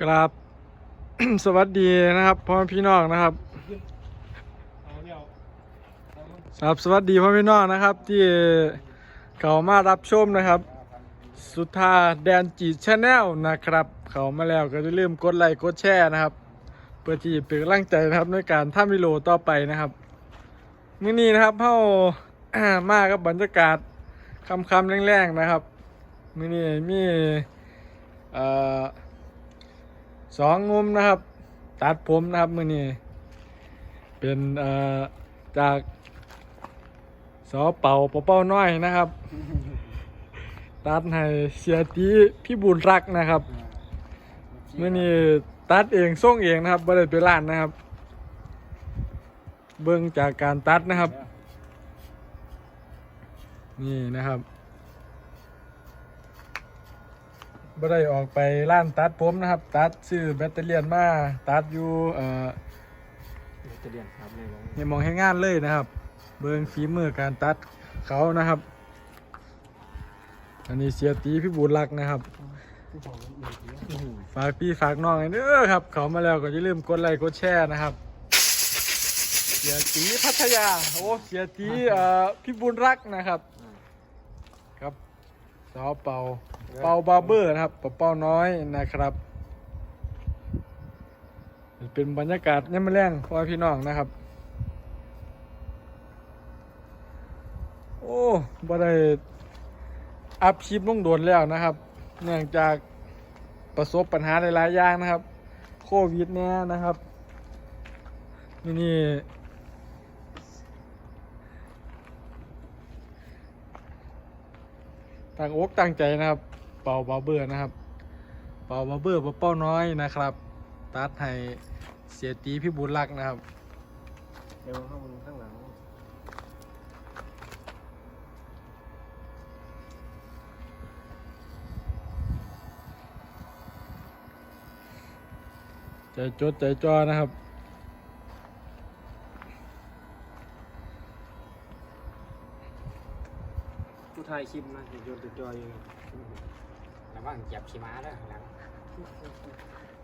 ครับสวัสดีนะครับพ่อพี่น้องนะครับครับสวัสดีพ่อพี่น้องนะครับ ที่เขามารับชมนะครับ สุธาแดนจีชาแนลนะครับ เขามาแล้วก็อย่าลืมกดไลค์กดแชร์นะครับ เพื่อที่เป็นกำลังใจนะครับในการทำวิโอต่อไปนะครับมื้อนี้นะครับเฮามากับบรรยากาศคำคำๆแรงๆนะครับมื้อนี้มีเอ่อ สองงุมนะครับ ตัดผมนะครับมื้อนี้เป็นเอ่อจากสอเป่าปอเป้าน้อยนะครับ ตัดให้เสียตีพี่บุญรักนะครับมื่อนี้ตัดเองส่งเองนะครับบ่ได้ไปร้านนะครับ เบิ่งจากการตัดนะครับ นี่นะครับ บ่ได้ออกไปร้านตัดผมนะครับ ตัดซื้อแบตเตอรี่ยนมาตัดอยู่เอ่อจะเรียนครับในวงในหมองให้งานเลยนะครับ เบิ่งฝีมือการตัดเขานะครับ อันนี้เสียตีพี่บุญรักนะครับฝากพี่ฝากน้องไอ้เด้อครับ เขามาแล้วก็อย่าลืมกดไลค์กดแชร์นะครับ เสียตีพัทยา โอ้เสียตีเอ่อพี่บุญรักนะครับ ครับสอเป่า เป่าบาร์เบอร์นะครับเป่าเป่าน้อยนะครับ เป็นบรรยากาศย่ำแรงพ่อพี่น้องนะครับ โอ้บ่ได้อัพคลิปลงโดนแล้วนะครับ เนื่องจากประสบปัญหาหลายๆอย่างนะครับ โควิดเนี่ยนะครับนี่นี่ต่างอกตั้งใจนะครับ เป่าบาร์เบอร์นะครับ เป่าบาร์เบอร์เป้าน้อยนะครับ ตัดให้เสียตีพี่บุญรักนะครับ เดี๋ยวข้างบนข้างหลังใจจดใจจ่อนะครับผู้ไทยคลิปนะเห็นโยนติดจอยอยู่ ระวังจับขี้ม้าเด้อข้างหลัง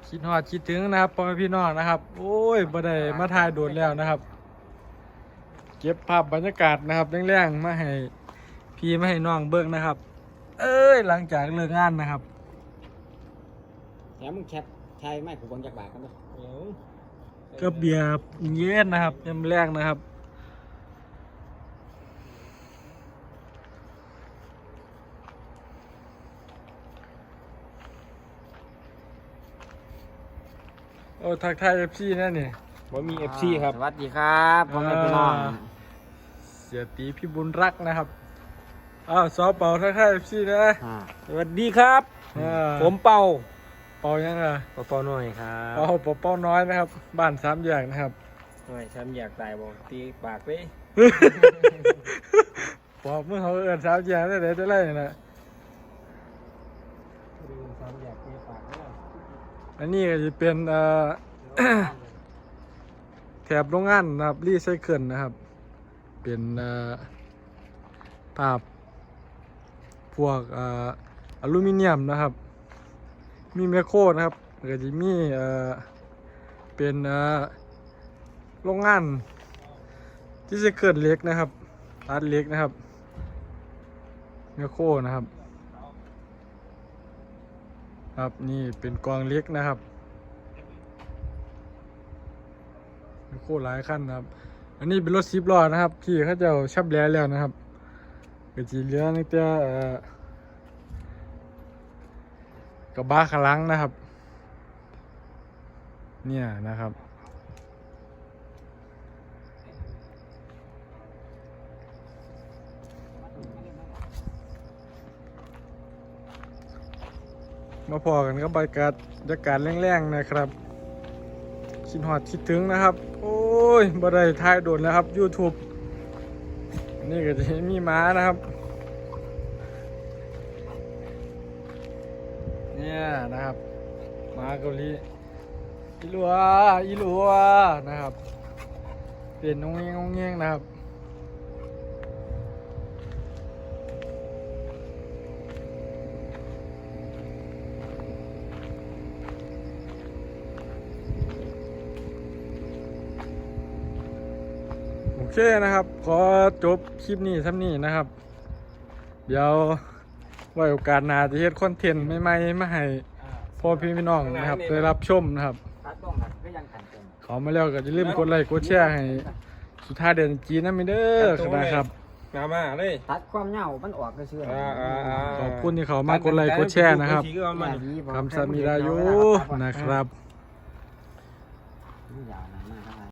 คิดฮอดคิดถึงนะครับพ่อแม่พี่น้องนะครับ โอ้ยบ่ได้มาถ่ายโดดแล้วนะครับ เก็บภาพบรรยากาศนะครับแรงๆมาให้พี่มาให้น้องเบิ่งนะครับ เอ้ยหลังจากเลิกงานนะครับแล้วมึงแคปใช่ไหมกูบงจากบาทกันเด้อเดี๋ยวก็เบียร์เย็นนะครับยามแรงนะครับ โอ้ทักทายเอฟซีนั่นนี่ว่ามี FC ครับ สวัสดีครับพ่อแม่พี่น้องอ่าเสียตีพี่บุญรักนะครับอ้าวซอเป่าทักทายเอฟซีนะอ่าสวัสดีครับ อ่าผมเป่าเป่ายังไงเป่าเป่าหน่อยครัเป่าบเป่าเป่าน้อยนะครับ บ้านสามอย่างนะครับหน่อยฉันอยากตายบอกตีปากไปบอกเมื่อเขาเอินสามอย่างได้เลยจะไล่นะ ฉันอยากตีปากไป อันนี้ก็จะเป็นเอ่อแถบโรงงานนะครับรีไซเคิลนะครับ เป็นเอ่อภาพพวกเอ่ออลูมิเนียมนะครับ มีแมคโครนะครับก็จะมีเอ่อเป็นเอ่อโรงงานที่จะเกิดเล็กนะครับตัดเล็กนะครับแมคโครนะครับ ครับนี่เป็นกองเล็กนะครับโคตรหลายขั้นนะครับ อันนี้เป็นรถซิปล้อนะครับ ที่เขาจะเชับแล้แล้วนะครับก็จีเหลือนี่แต่เอ่อกระบะขลังนะครับ เนี่ยนะครับ มาพอกันกับบรรยากาศบรรยากาศแรงๆนะครับคิดหอดคิดถึงนะครับ โอ้ยบ่ได้ถ่ายโดนแล้วครับ YouTube นี่ก็จะมีม้านะครับ เนี่ยนะครับม้าเกาหลีอีลัวอีลัวนะครับ เปลี่ยนงงเงงงงเงงนะครับ เคนะครับ ขอจบคลิปนี้ซ้ำนี้นะครับ เดี๋ยวไว้โอกาสหน้าจะเฮ็ดคอนเทนต์ใหม่ๆมาให้พ่อพี่พี่น้องนะครับได้รับชมนะครับตัดต้องหักก็ยังขันเต็มเขามาแล้วก็จะลืมกดไลค์กดแชร์ให้สุดท้ายเดือนจีนนะมิเด้อนะครับมามาเลยตัดความเหงามันออกก็เชื่ออ่าอ่าอ่าขอบคุณที่เขามากดไลค์กดแชร์นะครับทีก็เอามาคำสามิรายุนะครับยาวนะ